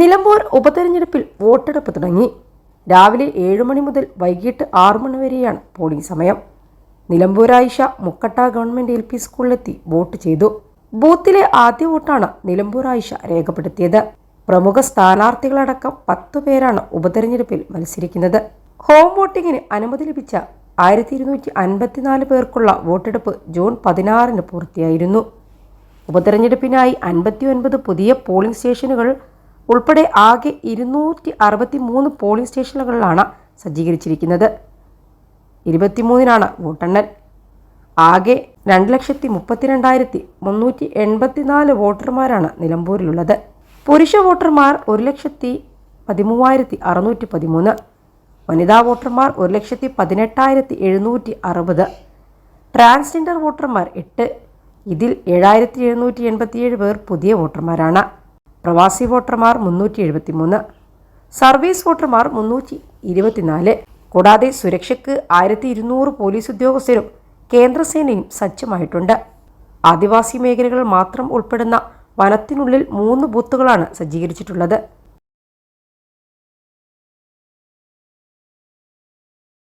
നിലമ്പൂർ ഉപതെരഞ്ഞെടുപ്പിൽ വോട്ടെടുപ്പ് തുടങ്ങി. രാവിലെ ഏഴ് മണി മുതൽ വൈകിട്ട് ആറു മണി വരെയാണ് പോളിംഗ് സമയം. Nilambur Ayisha Mukkatta government L P സ്കൂളിലെത്തി vote ചെയ്തു. ബൂത്തിലെ ആദ്യ വോട്ടാണ് നിലമ്പൂർ ആയിഷ രേഖപ്പെടുത്തിയത്. പ്രമുഖ സ്ഥാനാർത്ഥികളടക്കം പത്തു പേരാണ് ഉപതെരഞ്ഞെടുപ്പിൽ മത്സരിക്കുന്നത്. ഹോം വോട്ടിങ്ങിന് അനുമതി ലഭിച്ച ആയിരത്തി ഇരുന്നൂറ്റി അൻപത്തിനാല് പേർക്കുള്ള വോട്ടെടുപ്പ് ജൂൺ പതിനാറിന് പൂർത്തിയായിരുന്നു. ഉപതെരഞ്ഞെടുപ്പിനായി അൻപത്തി ഒൻപത് പുതിയ പോളിംഗ് സ്റ്റേഷനുകൾ ഉൾപ്പെടെ ആകെ ഇരുന്നൂറ്റി അറുപത്തി മൂന്ന് പോളിംഗ് സ്റ്റേഷനുകളിലാണ് സജ്ജീകരിച്ചിരിക്കുന്നത്. ഇരുപത്തിമൂന്നിനാണ് വോട്ടെണ്ണൽ. ആകെ രണ്ട് ലക്ഷത്തി മുപ്പത്തിരണ്ടായിരത്തി മുന്നൂറ്റി എൺപത്തിനാല് വോട്ടർമാരാണ് നിലമ്പൂരിലുള്ളത്. പുരുഷ വോട്ടർമാർ ഒരു ലക്ഷത്തി പതിമൂവായിരത്തി അറുന്നൂറ്റി പതിമൂന്ന് വനിതാ വോട്ടർമാർ ഒരു ലക്ഷത്തി പതിനെട്ടായിരത്തി എഴുന്നൂറ്റി അറുപത് ട്രാൻസ്ജെൻഡർ വോട്ടർമാർ എട്ട്. ഇതിൽ ഏഴായിരത്തി എഴുന്നൂറ്റി എൺപത്തിയേഴ് പേർ പുതിയ വോട്ടർമാരാണ്. പ്രവാസി വോട്ടർമാർ മുന്നൂറ്റി എഴുപത്തി മൂന്ന് സർവീസ് വോട്ടർമാർ മുന്നൂറ്റി ഇരുപത്തിനാല് കൂടാതെ സുരക്ഷയ്ക്ക് ആയിരത്തി ഇരുന്നൂറ് പോലീസ് ഉദ്യോഗസ്ഥരും കേന്ദ്രസേനയും സജ്ജമായിട്ടുണ്ട്. ആദിവാസി മേഖലകൾ മാത്രം ഉൾപ്പെടുന്ന വനത്തിനുള്ളിൽ മൂന്ന് ബൂത്തുകളാണ് സജ്ജീകരിച്ചിട്ടുള്ളത്.